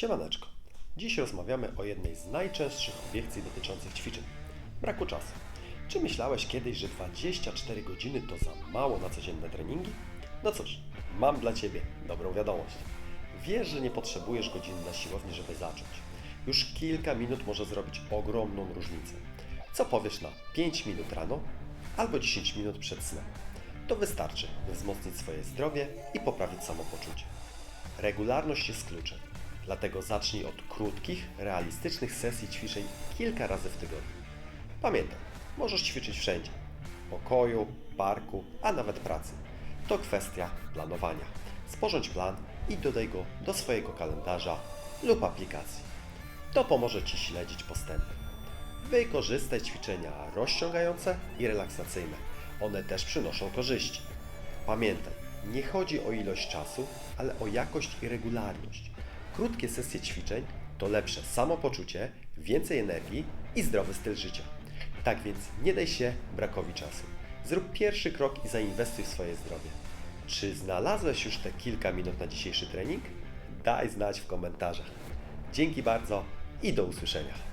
Siemaneczko. Dziś rozmawiamy o jednej z najczęstszych obiekcji dotyczących ćwiczeń. Braku czasu. Czy myślałeś kiedyś, że 24 godziny to za mało na codzienne treningi? No cóż, mam dla Ciebie dobrą wiadomość. Wiesz, że nie potrzebujesz godziny na siłowni, żeby zacząć. Już kilka minut może zrobić ogromną różnicę. Co powiesz na 5 minut rano albo 10 minut przed snem? To wystarczy, by wzmocnić swoje zdrowie i poprawić samopoczucie. Regularność jest kluczem, dlatego zacznij od krótkich, realistycznych sesji ćwiczeń kilka razy w tygodniu. Pamiętaj, możesz ćwiczyć wszędzie w pokoju, parku, a nawet pracy. To kwestia planowania. Sporządź plan i dodaj go do swojego kalendarza lub aplikacji. To pomoże Ci śledzić postępy. Wykorzystaj ćwiczenia rozciągające i relaksacyjne. One też przynoszą korzyści. Pamiętaj, nie chodzi o ilość czasu, ale o jakość i regularność. Krótkie sesje ćwiczeń to lepsze samopoczucie, więcej energii i zdrowy styl życia. Tak więc nie daj się brakowi czasu. Zrób pierwszy krok i zainwestuj w swoje zdrowie. Czy znalazłeś już te kilka minut na dzisiejszy trening? Daj znać w komentarzach. Dzięki bardzo i do usłyszenia.